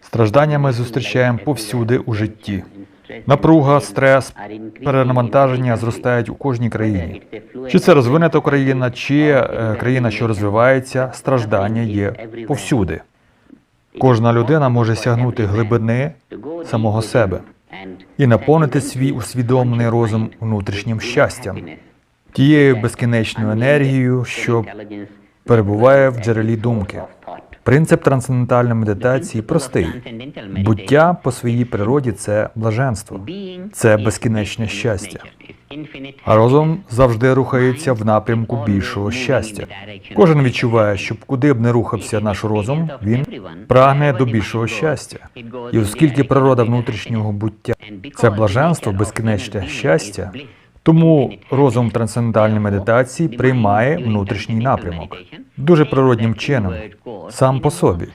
Страждання ми зустрічаємо повсюди у житті. Напруга, стрес, перенавантаження зростають у кожній країні. Чи це розвинена країна, чи е, країна, що розвивається, страждання є повсюди. Кожна людина може сягнути глибини самого себе і наповнити свій усвідомлений розум внутрішнім щастям, тією безкінечною енергією, що перебуває в джерелі думки. Принцип трансцендентальної медитації простий. Буття по своїй природі це блаженство, це безкінечне щастя. А розум завжди рухається в напрямку більшого щастя. Кожен відчуває, що куди б не рухався наш розум, він прагне до більшого щастя. І оскільки природа внутрішнього буття це блаженство, безкінечне щастя, тому розум трансцендентальної медитації приймає внутрішній напрямок дуже природнім чином, сам по собі.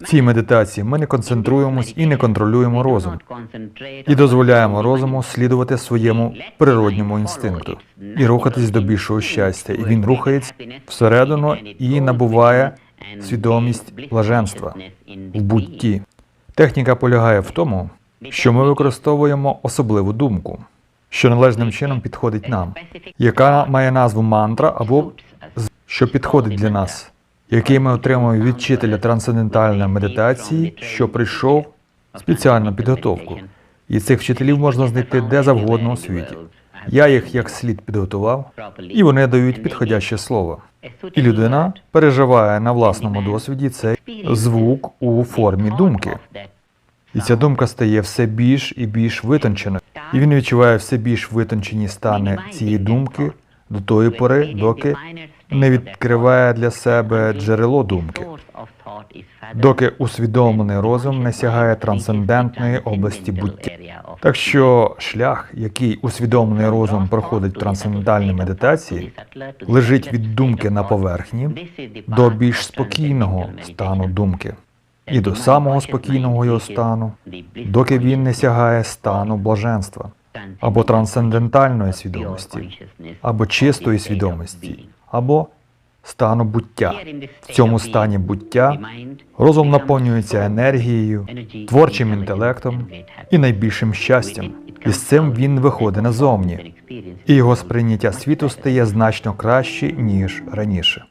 В цій медитації ми не концентруємось і не контролюємо розум, і дозволяємо розуму слідувати своєму природньому інстинкту і рухатись до більшого щастя. І він рухається всередину і набуває свідомість блаженства в бутті. Техніка полягає в тому, що ми використовуємо особливу думку, що належним чином підходить нам, яка має назву мантра або що підходить для нас, який ми отримуємо від вчителя трансцендентальної медитації, що прийшов спеціальну підготовку. І цих вчителів можна знайти де завгодно у світі. Я їх як слід підготував, і вони дають підходяще слово. І людина переживає на власному досвіді цей звук у формі думки. І ця думка стає все більш і більш витонченою. І він відчуває все більш витончені стани цієї думки до тої пори, доки не відкриває для себе джерело думки, доки усвідомлений розум не сягає трансцендентної області буття. Так що шлях, який усвідомлений розум проходить в трансцендентальній медитації, лежить від думки на поверхні до більш спокійного стану думки і до самого спокійного його стану, доки він не сягає стану блаженства або трансцендентальної свідомості, або чистої свідомості, або стану буття. В цьому стані буття розум наповнюється енергією, творчим інтелектом і найбільшим щастям. І з цим він виходить назовні, і його сприйняття світу стає значно краще, ніж раніше.